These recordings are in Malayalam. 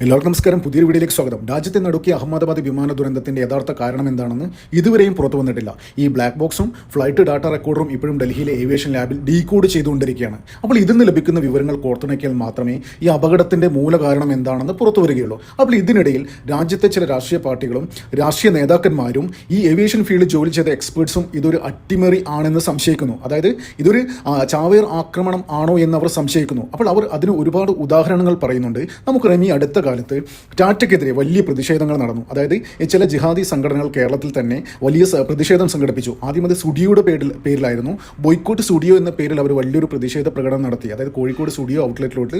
എല്ലാവർക്കും നമസ്കാരം. പുതിയ വീഡിയോയിലേക്ക് സ്വാഗതം. രാജ്യത്തെ നടുക്കിയ അഹമ്മദാബാദ് വിമാന ദുരന്തത്തിന്റെ യഥാർത്ഥ കാരണം എന്താണെന്ന് ഇതുവരെയും പുറത്തു വന്നിട്ടില്ല. ഈ ബ്ലാക്ക് ബോക്സും ഫ്ലൈറ്റ് ഡാറ്റ റെക്കോർഡറും ഇപ്പോഴും ഡൽഹിയിലെ ഏവിയേഷൻ ലാബിൽ ഡീകോഡ് ചെയ്തുകൊണ്ടിരിക്കുകയാണ്. അപ്പോൾ ഇതിൽ നിന്ന് ലഭിക്കുന്ന വിവരങ്ങൾ കോർത്തിണക്കിയാൽ മാത്രമേ ഈ അപകടത്തിന്റെ മൂല കാരണം എന്താണെന്ന് പുറത്തു വരികയുള്ളൂ. അപ്പോൾ ഇതിനിടയിൽ രാജ്യത്തെ ചില രാഷ്ട്രീയ പാർട്ടികളും രാഷ്ട്രീയ നേതാക്കന്മാരും ഈ ഏവിയേഷൻ ഫീൽഡിൽ ജോലി ചെയ്ത എക്സ്പേർട്സും ഇതൊരു അട്ടിമറി ആണെന്ന് സംശയിക്കുന്നു. അതായത് ഇതൊരു ചാവേർ ആക്രമണം ആണോ എന്ന് അവർ സംശയിക്കുന്നു. അപ്പോൾ അവർ അതിന് ഒരുപാട് ഉദാഹരണങ്ങൾ പറയുന്നുണ്ട്. നമുക്കറിയാം ഈ അടുത്ത കാലത്ത് ടാറ്റയ്ക്കെതിരെ വലിയ പ്രതിഷേധങ്ങൾ നടന്നു. അതായത് ചില ജിഹാദി സംഘടനകൾ കേരളത്തിൽ തന്നെ വലിയ പ്രതിഷേധം സംഘടിപ്പിച്ചു. ആദ്യം അത് സുഡിയോയുടെ പേരിൽ പേരിലായിരുന്നു. ബോയ്ക്കോട്ട് സ്റ്റുഡിയോ എന്ന പേരിൽ അവർ വലിയൊരു പ്രതിഷേധ പ്രകടനം നടത്തി. അതായത് Kozhikode studio ഔട്ട്ലെറ്റിലോട്ട്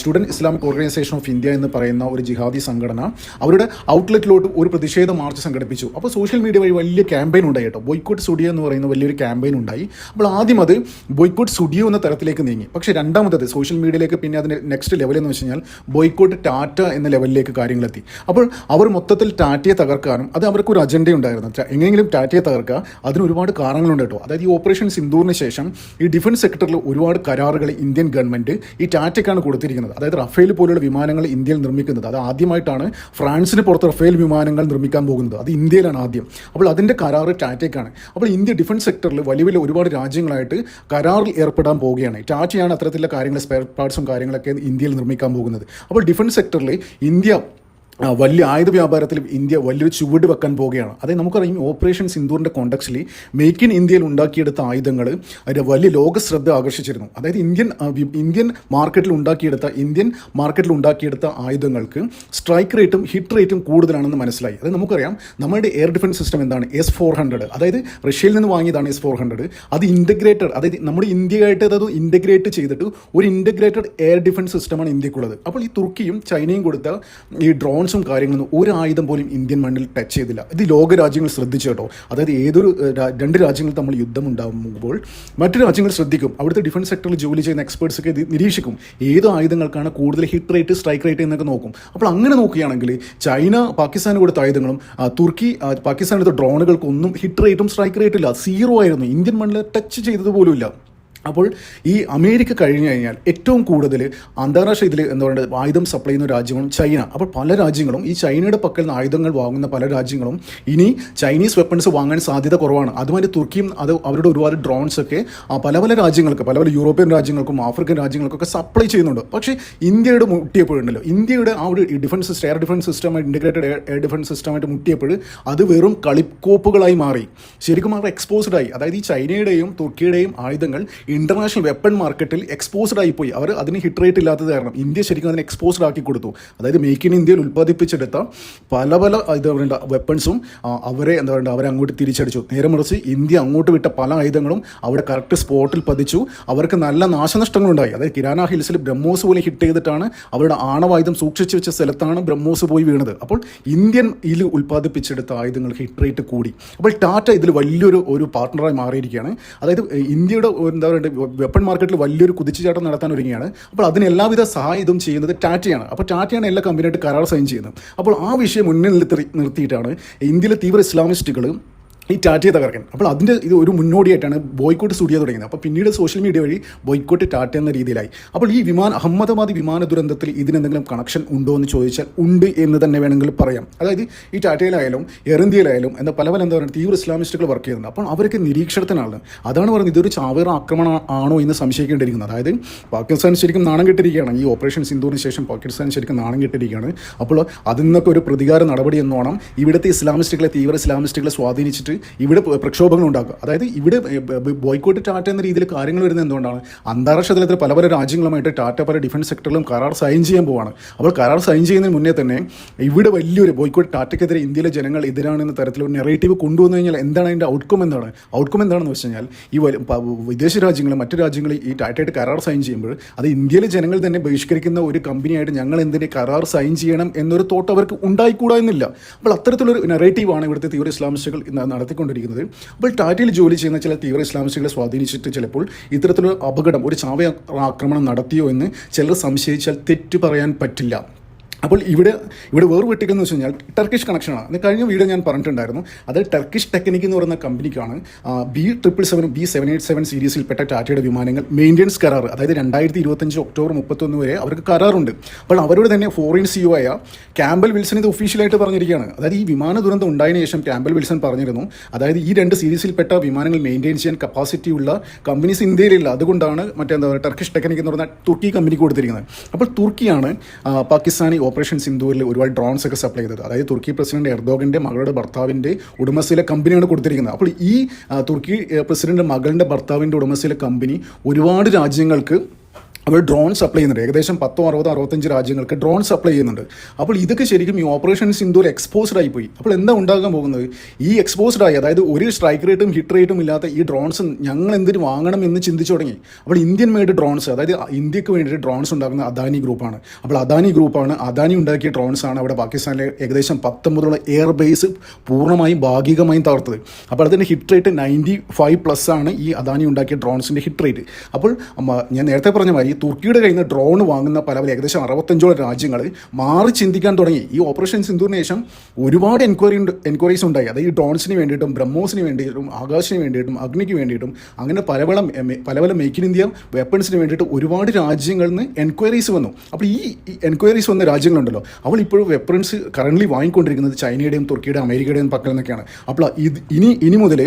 Student Islamic Organisation of India എന്ന് പറയുന്ന ഒരു ജിഹാദി സംഘടന അവരുടെ ഔട്ട്ലെറ്റിലോട്ട് ഒരു പ്രതിഷേധ മാർച്ച് സംഘടിപ്പിച്ചു. അപ്പോൾ സോഷ്യൽ മീഡിയ വഴി വലിയ ക്യാമ്പയിൻ ഉണ്ടായി കേട്ടോ. ബോയ്ക്കോട്ട് സ്റ്റുഡിയോ എന്ന് പറയുന്ന വലിയൊരു ക്യാമ്പയിൻ ഉണ്ടായി. അപ്പോൾ ആദ്യം അത് ബോയ്ക്കോട്ട് സ്റ്റുഡിയോ എന്ന തരത്തിലേക്ക് നീങ്ങി. പക്ഷേ രണ്ടാമത്തത് സോഷ്യൽ മീഡിയയിലേക്ക് പിന്നെ അതിന്റെ നെക്സ്റ്റ് ലെവൽ എന്ന് വെച്ച് കഴിഞ്ഞാൽ ബോയ്ക്കോട്ട് ടാറ്റ എന്ന ലെവലിലേക്ക് കാര്യങ്ങളെത്തി. അപ്പോൾ അവർ മൊത്തത്തിൽ ടാറ്റയെ തകർക്കാനും അത് അവർക്ക് ഒരു അജണ്ട ഉണ്ടായിരുന്നു ടാ- എങ്ങനെയെങ്കിലും ടാറ്റയെ തകർക്കുക. അതിന് ഒരുപാട് കാരണങ്ങളുണ്ട് കേട്ടോ. അതായത് ഈ ഓപ്പറേഷൻ സിന്ധൂറിന് ശേഷം ഈ ഡിഫൻസ് സെക്ടറിൽ ഒരുപാട് കരാറുകൾ ഇന്ത്യൻ ഗവൺമെന്റ് ഈ ടാറ്റയ്ക്കാണ് കൊടുത്തിരിക്കുന്നത്. അതായത് റഫേൽ പോലുള്ള വിമാനങ്ങൾ ഇന്ത്യയിൽ നിർമ്മിക്കുന്നത്. അത് ആദ്യമായിട്ടാണ് ഫ്രാൻസിന് പുറത്ത് റഫേൽ വിമാനങ്ങൾ നിർമ്മിക്കാൻ പോകുന്നത്. അത് ഇന്ത്യയിലാണ് ആദ്യം. അപ്പോൾ അതിന്റെ കരാറ് ടാറ്റയ്ക്കാണ്. അപ്പോൾ ഇന്ത്യ ഡിഫൻസ് സെക്ടറിൽ വലിയ വലിയ ഒരുപാട് രാജ്യങ്ങളായിട്ട് കരാറിൽ ഏർപ്പെടാൻ പോവുകയാണ്. ടാറ്റയാണ് അത്തരത്തിലുള്ള കാര്യങ്ങൾ സ്പെയർ പാർട്സും കാര്യങ്ങളൊക്കെ ഇന്ത്യയിൽ നിർമ്മിക്കാൻ പോകുന്നത്. അപ്പോൾ ഡിഫൻസ് സെക്ടറിൽ ഇന്ത്യ ആ, വലിയ ആയുധ വ്യാപാരത്തിൽ ഇന്ത്യ വലിയൊരു ചുവട് വെക്കാൻ പോവുകയാണ്. അതായത് നമുക്കറിയാം ഓപ്പറേഷൻ സിന്ദൂറിന്റെ കോണ്ടക്സിൽ മേക്ക് ഇൻ ഇന്ത്യയിൽ ഉണ്ടാക്കിയെടുത്ത ആയുധങ്ങൾ അതിന്റെ വലിയ ലോക ശ്രദ്ധ ആകർഷിച്ചിരുന്നു. അതായത് ഇന്ത്യൻ ഇന്ത്യൻ മാർക്കറ്റിൽ ഉണ്ടാക്കിയെടുത്ത ഇന്ത്യൻ മാർക്കറ്റിൽ ഉണ്ടാക്കിയെടുത്ത ആയുധങ്ങൾക്ക് സ്ട്രൈക്ക് റേറ്റും ഹിറ്റ് റേറ്റും കൂടുതലാണെന്ന് മനസ്സിലായി. അതായത് നമുക്കറിയാം നമ്മുടെ എയർ ഡിഫൻസ് സിസ്റ്റം എന്താണ്? എസ് ഫോർ ഹൺഡ്രഡ് അതായത് റഷ്യയിൽ നിന്ന് വാങ്ങിയതാണ് എസ് ഫോർ ഹൺഡ്രഡ് അത് ഇന്റഗ്രേറ്റഡ് അതായത് നമ്മുടെ ഇന്ത്യയായിട്ട് അത് ഇന്റഗ്രേറ്റ് ചെയ്തിട്ട് ഒരു ഇന്റഗ്രേറ്റഡ് എയർ ഡിഫൻസ് സിസ്റ്റമാണ് ഇന്ത്യക്കുള്ളത്. അപ്പോൾ ഈ തുർക്കിയും ചൈനയും കൊടുത്ത ഈ ഡ്രോൺസും കാര്യങ്ങളൊന്നും ഒരു ആയുധം പോലും ഇന്ത്യൻ മണ്ണിൽ ടച്ച് ചെയ്തില്ല. ഇത് ലോക രാജ്യങ്ങൾ ശ്രദ്ധിച്ചു കേട്ടോ. അതായത് ഏതൊരു രണ്ട് രാജ്യങ്ങൾ തമ്മിൽ യുദ്ധം ഉണ്ടാകുമ്പോൾ മറ്റു രാജ്യങ്ങൾ ശ്രദ്ധിക്കും. അവിടുത്തെ ഡിഫൻസ് സെക്ടറിൽ ജോലി ചെയ്യുന്ന എക്സ്പേർട്സ് ഒക്കെ ഇത് നിരീക്ഷിക്കും. ഏത് ആയുധങ്ങൾക്കാണ് കൂടുതൽ ഹിറ്റ് റേറ്റ് സ്ട്രൈക്ക് റേറ്റ് എന്നൊക്കെ നോക്കും. അപ്പോൾ അങ്ങനെ നോക്കുകയാണെങ്കിൽ ചൈന പാകിസ്ഥാന് കൊടുത്ത ആയുധങ്ങളും തുർക്കി ആ, പാകിസ്ഥാൻ എടുത്ത ഡ്രോണുകൾക്കൊന്നും ഹിറ്റ് റേറ്റും സ്ട്രൈക്ക് റേറ്റും ഇല്ല. സീറോ ആയിരുന്നു. ഇന്ത്യൻ മണ്ണിൽ ടച്ച് ചെയ്തത് പോലും ഇല്ല. അപ്പോൾ ഈ അമേരിക്ക കഴിഞ്ഞു കഴിഞ്ഞാൽ ഏറ്റവും കൂടുതൽ അന്താരാഷ്ട്ര ഇതിൽ എന്താ പറയുക ആയുധം സപ്ലൈ ചെയ്യുന്ന രാജ്യങ്ങളും ചൈന. അപ്പോൾ പല രാജ്യങ്ങളും ഈ ചൈനയുടെ പക്കൽ നിന്ന് ആയുധങ്ങൾ വാങ്ങുന്ന പല രാജ്യങ്ങളും ഇനി ചൈനീസ് വെപ്പൺസ് വാങ്ങാൻ സാധ്യത കുറവാണ്. അതുമായി തുർക്കിയും അത് അവരുടെ ഒരുപാട് ഡ്രോൺസ് ഒക്കെ പല പല രാജ്യങ്ങൾക്ക് പല പല യൂറോപ്യൻ രാജ്യങ്ങൾക്കും ആഫ്രിക്കൻ രാജ്യങ്ങൾക്കൊക്കെ സപ്ലൈ ചെയ്യുന്നുണ്ട്. പക്ഷേ ഇന്ത്യയുടെ മുട്ടിയപ്പോഴുണ്ടല്ലോ. ഇന്ത്യയുടെ ആ ഒരു ഡിഫൻസ് എയർ ഡിഫൻസ് സിസ്റ്റമായിട്ട് ഇന്റഗ്രേറ്റഡ് എയർ ഡിഫൻസ് സിസ്റ്റമായിട്ട് മുട്ടിയപ്പോൾ അത് വെറും കളിക്കോപ്പുകളായി മാറി. ശരിക്കും അവർ എക്സ്പോസ്ഡ് ആയി. അതായത് ഈ ചൈനയുടെയും തുർക്കിയുടെയും ആയുധങ്ങൾ ഇന്റർനാഷണൽ വെപ്പൺ മാർക്കറ്റിൽ എക്സ്പോസ്ഡ് ആയിപ്പോയി. അവർ അതിന് ഹിറ്റ് റേറ്റ് ഇല്ലാത്തത് കാരണം ഇന്ത്യ ശരിക്കും അതിനെ എക്സ്പോസ്ഡ് ആക്കി കൊടുത്തു. അതായത് മേക്ക് ഇൻ ഇന്ത്യയിൽ ഉൽപ്പാദിപ്പിച്ചെടുത്ത പല പല ഇത് പറയേണ്ട വെപ്പൺസും അവരെ എന്താ പറയുക അവരെ അങ്ങോട്ട് തിരിച്ചടിച്ചു. നേരെ മറിച്ച് ഇന്ത്യ അങ്ങോട്ട് വിട്ട പല ആയുധങ്ങളും അവിടെ കറക്റ്റ് സ്പോട്ടിൽ പതിച്ചു. അവർക്ക് നല്ല നാശനഷ്ടങ്ങളുണ്ടായി. അതായത് കിരാന ഹിൽസിൽ ബ്രഹ്മോസ് പോലെ ഹിറ്റ് ചെയ്തിട്ടാണ് അവരുടെ ആണവായുധം സൂക്ഷിച്ചു വെച്ച സ്ഥലത്താണ് ബ്രഹ്മോസ് പോയി വീണത്. അപ്പോൾ ഇന്ത്യൻ ഇതിൽ ഉൽപ്പാദിപ്പിച്ചെടുത്ത ആയുധങ്ങൾ ഹിറ്റ് റേറ്റ് കൂടി. അപ്പോൾ ടാറ്റ ഇതിൽ വലിയൊരു ഒരു പാർട്ട്ണറായി മാറിയിരിക്കുകയാണ്. അതായത് ഇന്ത്യയുടെ എന്താ പറയുക വെപ്പൺ മാർക്കറ്റിൽ വലിയൊരു കുതിച്ചുചാട്ടം നടത്താൻ ഒരുങ്ങിയാണ് അപ്പോൾ അതിന് എല്ലാവിധ സഹായം ചെയ്യുന്നത് ടാറ്റയാണ്. അപ്പോൾ ടാറ്റയാണ് എല്ലാ കമ്പനിയായിട്ട് കരാർ സൈൻ ചെയ്യുന്നത്. അപ്പോൾ ആ വിഷയം മുന്നിൽ നിർത്തി നിർത്തിയിട്ടാണ് ഇന്ത്യയിലെ തീവ്ര ഇസ്ലാമിസ്റ്റുകൾ ഈ ടാറ്റയെ തകർക്കാൻ. അപ്പോൾ അതിന്റെ ഇത് ഒരു മുന്നോടിയായിട്ടാണ് ബോയ്ക്കോട്ട് സ്റ്റുഡിയോ തുടങ്ങിയത്. അപ്പോൾ പിന്നീട് സോഷ്യൽ മീഡിയ വഴി ബോയ്ക്കോട്ട് ടാറ്റ എന്ന രീതിയിലായി. അപ്പോൾ ഈ വിമാന അഹമ്മദാബാദ് വിമാന ദുരന്തത്തിൽ ഇതിനെന്തെങ്കിലും കണക്ഷൻ ഉണ്ടോ എന്ന് ചോദിച്ചാൽ ഉണ്ട് എന്ന് തന്നെ വേണമെങ്കിൽ പറയാം. അതായത് ഈ ടാറ്റയിലായാലും എയർ ഇന്ത്യയിലായാലും എന്താ പല പല എന്താ പറയുക തീവ്ര ഇസ്ലാമിസ്റ്റുകൾ വർക്ക് ചെയ്യുന്നുണ്ട്. അപ്പോൾ അവരൊക്കെ നിരീക്ഷണത്തിനാണ്. അതാണ് പറയുന്നത് ഇതൊരു ചാവേറ ആക്രമണം ആണോ എന്ന് സംശയിക്കേണ്ടിയിരിക്കുന്നത്. അതായത് പാകിസ്ഥാൻ ശരിക്കും നാണം കെട്ടിരിക്കുകയാണ്. ഈ ഓപ്പറേഷൻ സിന്ധുവിന് ശേഷം പാകിസ്ഥാൻ ശരിക്കും നാണം കെട്ടിരിക്കുകയാണ്. അപ്പോൾ അതിൽ നിന്നൊക്കെ ഒരു പ്രതികാര നടപടി എന്നോണം ഇവിടുത്തെ ഇസ്ലാമിസ്റ്റുകളെ തീവ്ര ഇസ്ലാമിസ്റ്റുകളെ സ്വാധീനിച്ചിട്ട് ഇവിടെ പ്രക്ഷോഭങ്ങൾ ഉണ്ടാക്കുക. അതായത് ഇവിടെ ബോയ്ക്കോട്ട് ടാറ്റ എന്ന രീതിയിൽ കാര്യങ്ങൾ വരുന്നത് എന്തുകൊണ്ടാണ്? അന്താരാഷ്ട്ര തലത്തിൽ പല പല രാജ്യങ്ങളുമായിട്ട് ടാറ്റ പല ഡിഫൻസ് സെക്ടറിലും കരാർ സൈൻ ചെയ്യാൻ പോവാണ്. അപ്പോൾ കരാർ സൈൻ ചെയ്യുന്നതിന് മുന്നേ തന്നെ ഇവിടെ വലിയൊരു ബോയ്ക്കോട്ട് ടാറ്റയ്ക്കെതിരെ ഇന്ത്യയിലെ ജനങ്ങൾ എതിരാണെന്ന തരത്തിലൊരു നെറേറ്റീവ് കൊണ്ടുവന്നു കഴിഞ്ഞാൽ എന്താണ് അതിന്റെ ഔട്ട്കം എന്താണ്? ഔട്ട്കം എന്താണെന്ന് വെച്ച് കഴിഞ്ഞാൽ ഈ വിദേശ രാജ്യങ്ങളും മറ്റു രാജ്യങ്ങളും ഈ ടാറ്റയായിട്ട് കരാർ സൈൻ ചെയ്യുമ്പോൾ അത് ഇന്ത്യയിലെ ജനങ്ങൾ തന്നെ ബഹിഷ്കരിക്കുന്ന ഒരു കമ്പനിയായിട്ട് ഞങ്ങൾ എന്തിനെ കരാർ സൈൻ ചെയ്യണം എന്നൊരു തോട്ട് അവർക്ക് ഉണ്ടായിക്കൂടാ എന്നില്ല. അപ്പോൾ അത്തരത്തിലൊരു നെറേറ്റീവാണ് ഇവിടുത്തെ തീവ്ര ഇസ്ലാമിസ്റ്റുകൾ നടത്തിക്കൊണ്ടിരിക്കുന്നത്. അപ്പോൾ ടാറ്റയിൽ ജോലി ചെയ്യുന്ന ചില തീവ്ര ഇസ്ലാമിസ്റ്റുകളെ സ്വാധീനിച്ചിട്ട് ചിലപ്പോൾ ഇത്തരത്തിലൊരു അപകടം ഒരു ചാവ ആക്രമണം നടത്തിയോ എന്ന് ചിലർ സംശയിച്ചാൽ തെറ്റു പറയാൻ പറ്റില്ല. അപ്പോൾ ഇവിടെ ഇവിടെ വേറെ വെട്ടിക്കെന്ന് വെച്ച് കഴിഞ്ഞാൽ ടർക്കിഷ് കണക്ഷനാണ് കഴിഞ്ഞ വീഡിയോ ഞാൻ പറഞ്ഞിട്ടുണ്ടായിരുന്നു. അത് ടർക്കിഷ് ടെക്നിക് എന്ന് പറയുന്ന കമ്പനിക്കാണ് B triple seven B seven eight seven സീരീസിൽപ്പെട്ട ടാറ്റയുടെ വിമാനങ്ങൾ മെയിന്റെനൻസ് കരാർ അതായത് രണ്ടായിരത്തി ഇരുപത്തഞ്ച് ഒക്ടോബർ മുപ്പത്തൊന്ന് വരെ അവർക്ക് കരാറുണ്ട്. അപ്പോൾ അവരോട് തന്നെ ഫോറിൻ സി ഒ ആയ ക്യാമ്പൽ വിൽസൺ ഇത് ഒഫീഷ്യലായിട്ട് പറഞ്ഞിരിക്കുകയാണ്. അതായത് ഈ വിമാന ദുരന്തം ഉണ്ടായതിനു ശേഷം ക്യാമ്പൽ വിൽസൺ പറഞ്ഞിരുന്നു അതായത് ഈ രണ്ട് സീരീസിൽപ്പെട്ട വിമാനങ്ങൾ മെയിന്റെയിൻ ചെയ്യാൻ കപ്പാസിറ്റി ഉള്ള കമ്പനീസ് ഇന്ത്യയിലില്ല. അതുകൊണ്ടാണ് മറ്റെന്താ പറയുക ടർക്കിഷ് ടെക്നിക് എന്ന് പറഞ്ഞാൽ തുർക്കി കമ്പനിക്ക് കൊടുത്തിരിക്കുന്നത്. അപ്പോൾ തുർക്കിയാണ് പാകിസ്ഥാനി ഓപ്പറേഷൻ സിന്ധൂരിൽ ഒരുപാട് ഡ്രോൺസ് ഒക്കെ സപ്ലൈ ചെയ്തത്. അതായത് തുർക്കി പ്രസിഡന്റ് എർദോഗന്റെ മകളുടെ ഭർത്താവിന്റെ ഉടമസ്ഥയിലെ കമ്പനിയാണ് കൊടുത്തിരിക്കുന്നത്. അപ്പോൾ ഈ തുർക്കി പ്രസിഡന്റ് മകളുടെ ഭർത്താവിന്റെ ഉടമസ്ഥയിലെ കമ്പനി ഒരുപാട് രാജ്യങ്ങൾക്ക് അവർ ഡ്രോൺ സപ്ലൈ ചെയ്യുന്നുണ്ട്. ഏകദേശം പത്തോ അറുപതോ അറുപത്തഞ്ച് രാജ്യങ്ങൾക്ക് ഡ്രോൺ സപ്ലൈ ചെയ്യുന്നുണ്ട്. അപ്പോൾ ഇതൊക്കെ ശരിക്കും ഈ ഓപ്പറേഷൻ സിന്ധുവിൽ എക്സ്പോസ്ഡ് ആയി പോയി. അപ്പോൾ എന്താ ഉണ്ടാകാൻ പോകുന്നത്? ഈ എക്സ്പോസ്ഡ് ആയി അതായത് ഒരു സ്ട്രൈക്ക് റേറ്റും ഹിറ്റ് റേറ്റും ഇല്ലാത്ത ഈ ഡ്രോൺസ് ഞങ്ങൾ എന്തിനു വാങ്ങണം എന്ന് ചിന്തിച്ചു തുടങ്ങി. അപ്പോൾ ഇന്ത്യൻ മെയ്ഡ് ഡ്രോൺസ് അതായത് ഇന്ത്യയ്ക്ക് വേണ്ടിയിട്ട് ഡ്രോൺസ് ഉണ്ടാക്കുന്ന അദാനി ഗ്രൂപ്പാണ് അപ്പോൾ അദാനി ഗ്രൂപ്പാണ് അദാനി ഉണ്ടാക്കിയ ഡ്രോൺസ് ആണ് അവിടെ പാകിസ്ഥാനിലെ ഏകദേശം പത്തൊമ്പതോളം എയർ ബേസ് പൂർണമായും ഭാഗികമായും തകർത്തത്. അപ്പോൾ അതിന്റെ hit rate ninety five plus ആണ് ഈ അദാനി ഉണ്ടാക്കിയ ഡ്രോൺസിന്റെ ഹിറ്റ് റേറ്റ് അപ്പോൾ ഞാൻ നേരത്തെ പറഞ്ഞ മാതിരി തുർക്കിയുടെ കയ്യിൽ നിന്ന് ഡ്രോൺ വാങ്ങുന്ന പല പല ഏകദേശം അറുപത്തഞ്ചോളം രാജ്യങ്ങൾ മാറി ചിന്തിക്കാൻ തുടങ്ങി. ഈ ഓപ്പറേഷൻ സിന്ധുവിന് ശേഷം ഒരുപാട് എൻക്വയറി എൻക്വയറീസ് ഉണ്ടായി. അതായത് ഈ ഡ്രോൺസിന് വേണ്ടിയിട്ടും ബ്രഹ്മോസിന് വേണ്ടിയിട്ടും ആകാശിന് വേണ്ടിയിട്ടും അഗ്നിക്ക് വേണ്ടിയിട്ടും അങ്ങനെ പല പല പല പല മേക്ക് ഇൻ ഇന്ത്യ വെപ്പൺസിന് വേണ്ടിയിട്ട് ഒരുപാട് രാജ്യങ്ങളിൽ നിന്ന് എൻക്വയറീസ് വന്നു. അപ്പോൾ ഈ എൻക്വയറീസ് വന്ന രാജ്യങ്ങളുണ്ടല്ലോ അവൾ ഇപ്പോഴും വെപ്പൺസ് കറന്റ് വാങ്ങിക്കൊണ്ടിരിക്കുന്നത് ചൈനയുടെയും തുർക്കിയുടെയും അമേരിക്കയുടെയും പക്കൽ നിന്നൊക്കെയാണ്. അപ്പോൾ ഇത് ഇനി ഇനി മുതൽ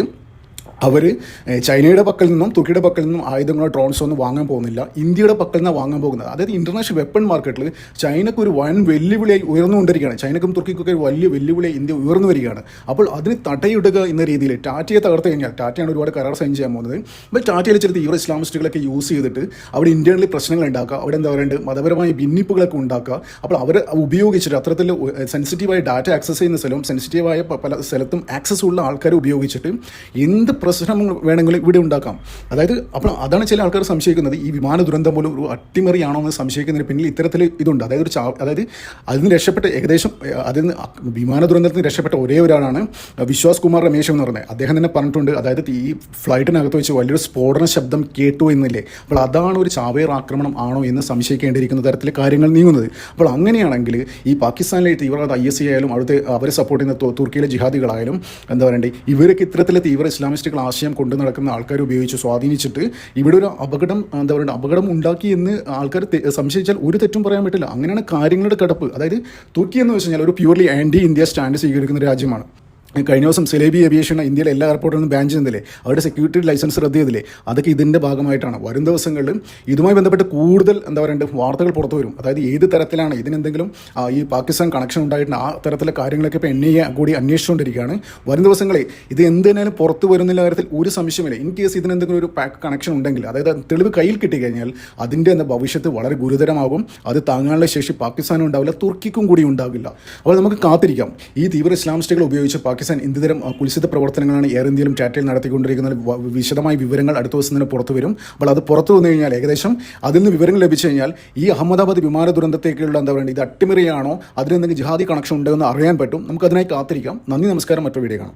അവർ ചൈനയുടെ പക്കൽ നിന്നും തുർക്കിയുടെ പക്കൽ നിന്നും ആയുധങ്ങളോ ഡ്രോൺസോ ഒന്നും വാങ്ങാൻ പോകുന്നില്ല. ഇന്ത്യയുടെ പക്കൽ നിന്നാണ് വാങ്ങാൻ പോകുന്നത്. അതായത് ഇന്റർനാഷണൽ വെപ്പൺ മാർക്കറ്റിൽ ചൈനക്ക് ഒരു വൻ വെല്ലുവിളിയായി ഉയർന്നുകൊണ്ടിരിക്കുകയാണ്. ചൈനക്കും തുർക്കിക്കൊക്കെ ഒരു വലിയ വെല്ലുവിളിയായി ഇന്ത്യ ഉയർന്നു വരികയാണ്. അപ്പോൾ അതിന് തടയിടുക എന്ന രീതിയിൽ ടാറ്റയെ തകർത്ത് കഴിഞ്ഞാൽ ടാറ്റയാണ് ഒരുപാട് കരാർ സൈൻ ചെയ്യാൻ പോകുന്നത്. അപ്പോൾ ടാറ്റയിൽ ചില തീവ്ര ഇസ്ലാമിസ്റ്റുകളൊക്കെ യൂസ് ചെയ്തിട്ട് അവിടെ ഇന്ത്യയിൽ പ്രശ്നങ്ങൾ ഉണ്ടാക്കുക അവിടെ എന്താ പറയുക മതപരമായ ഭിന്നിപ്പുകളൊക്കെ ഉണ്ടാക്കുക. അപ്പോൾ അവർ ഉപയോഗിച്ചിട്ട് അത്തരത്തിൽ സെൻസിറ്റീവായ ഡാറ്റ ആക്സസ് ചെയ്യുന്ന സ്ഥലവും സെൻസിറ്റീവായ പല സ്ഥലത്തും ആക്സസ് ഉള്ള ആൾക്കാരെ ഉപയോഗിച്ചിട്ട് എന്ത് പ്രശ്നം വേണമെങ്കിൽ ഇവിടെ ഉണ്ടാക്കാം. അതായത് അപ്പോൾ അതാണ് ചില ആൾക്കാർ സംശയിക്കുന്നത്. ഈ വിമാന ദുരന്തം പോലും ഒരു അട്ടിമറിയാണോ എന്ന് സംശയിക്കുന്നതിന് പിന്നിൽ ഇത്തരത്തിൽ ഇതുണ്ട്. അതായത് ഒരു ചാ അതായത് അതിൽ നിന്ന് രക്ഷപ്പെട്ട ഏകദേശം അതിൽ നിന്ന് വിമാന ദുരന്തത്തിൽ നിന്ന് രക്ഷപ്പെട്ട ഒരേ ഒരാളാണ് വിശ്വാസ് കുമാർ രമേശ് എന്ന് പറഞ്ഞത് അദ്ദേഹം തന്നെ പറഞ്ഞിട്ടുണ്ട്. അതായത് ഈ ഫ്ലൈറ്റിനകത്ത് വെച്ച് വലിയൊരു സ്ഫോടന ശബ്ദം കേട്ടു എന്നില്ലേ? അപ്പോൾ അതാണ് ഒരു ചാവേർ ആക്രമണം ആണോ എന്ന് സംശയിക്കേണ്ടിയിരിക്കുന്ന തരത്തിൽ കാര്യങ്ങൾ നീങ്ങുന്നത്. അപ്പോൾ അങ്ങനെയാണെങ്കിൽ ഈ പാകിസ്ഥാനിലെ തീവ്രവാദ ഐ എസ് സി ആയാലും അവിടുത്തെ അവരെ സപ്പോർട്ട് ചെയ്യുന്ന തുർക്കിയിലെ ജിഹാദികളായാലും എന്താ പറയണ്ടേ ഇവരൊക്കെ ഇത്തരത്തിലെ തീവ്ര ഇസ്ലാമിസ്റ്റുകൾ ആശയം കൊണ്ടു നടക്കുന്ന ആൾക്കാർ ഉപയോഗിച്ച് സ്വാധീനിച്ചിട്ട് ഇവിടെ ഒരു അപകടം എന്താ പറയുക അപകടം ഉണ്ടാക്കി എന്ന് ആൾക്കാർ സംശയിച്ചാൽ ഒരു തെറ്റും പറയാൻ പറ്റില്ല. അങ്ങനെയാണ് കാര്യങ്ങളുടെ കിടപ്പ്. അതായത് തുർക്കി എന്ന് വെച്ച് കഴിഞ്ഞാൽ ഒരു പ്യൂർലി ആന്റി ഇന്ത്യ സ്റ്റാൻഡ് സ്വീകരിക്കുന്ന രാജ്യമാണ്. കഴിഞ്ഞ ദിവസം സെലേബി ഏവിയേഷൻ ഇന്ത്യയിലെ എല്ലാ എയർപോർട്ടിൽ ബാൻ ചെയ്യുന്നില്ലേ അവരുടെ സെക്യൂരിറ്റി ലൈസൻസ് റദ്ദ് ചെയ്തില്ലേ? അതൊക്കെ ഇതിന്റെ ഭാഗമായിട്ടാണ്. വരും ദിവസങ്ങളിൽ ഇതുമായി ബന്ധപ്പെട്ട് കൂടുതൽ എന്താ പറയുക വാർത്തകൾ പുറത്തു വരും. അതായത് ഏത് തരത്തിലാണ് ഇതിനെന്തെങ്കിലും ഈ പാകിസ്ഥാൻ കണക്ഷൻ ഉണ്ടായിട്ടുണ്ട് ആ തരത്തിലെ കാര്യങ്ങളൊക്കെ ഇപ്പോൾ എന്നെ കൂടി അന്വേഷിച്ചുകൊണ്ടിരിക്കുകയാണ്. വരും ദിവസങ്ങളിൽ ഇത് എന്തിനാലും പുറത്തു വരുന്നില്ല കാര്യത്തിൽ ഒരു സംശയമില്ല ഇൻ കേസ് ഇതിനെന്തെങ്കിലും ഒരു പാക്ക് കണക്ഷൻ ഉണ്ടെങ്കിൽ അതായത് തെളിവ് കയ്യിൽ കിട്ടി കഴിഞ്ഞാൽ അതിന്റെ എന്താ ഭവിഷ്യത്ത് വളരെ ഗുരുതരമാകും. അത് താങ്ങാനുള്ള ശേഷി പാകിസ്ഥാനും ഉണ്ടാവില്ല തുർക്കിക്കും കൂടി ഉണ്ടാകില്ല അപ്പോൾ നമുക്ക് കാത്തിരിക്കാം. ഈ തീവ്ര ഇസ്ലാമിസ്റ്റുകൾ ഉപയോഗിച്ച് പാകിസ്ഥാൻ എന്തുതരം കുലിശിത പ്രവർത്തനങ്ങളാണ് എയർ ഇന്ത്യയിലും ടാറ്റയിൽ നടത്തിക്കൊണ്ടിരിക്കുന്നത്? വിശദമായ വിവരങ്ങൾ അടുത്ത ദിവസം തന്നെ പുറത്തു വരും. അപ്പോൾ അത് പുറത്തു വന്നു കഴിഞ്ഞാൽ ഏകദേശം അതിൽ നിന്ന് വിവരങ്ങൾ ലഭിച്ചു കഴിഞ്ഞാൽ ഈ അഹമ്മദാബാദ് വിമാന ദുരന്തത്തേക്കുള്ള എന്താ പറയുക ഇത് അട്ടിമറിയാണോ? അതിനെന്തെങ്കിലും ജിഹാദി കണക്ഷൻ ഉണ്ടോ എന്ന് അറിയാൻ പറ്റും. നമുക്ക് അതിനായി കാത്തിരിക്കാം. നന്ദി നമസ്കാരം. മറ്റൊരു വീഡിയോ കാണാം.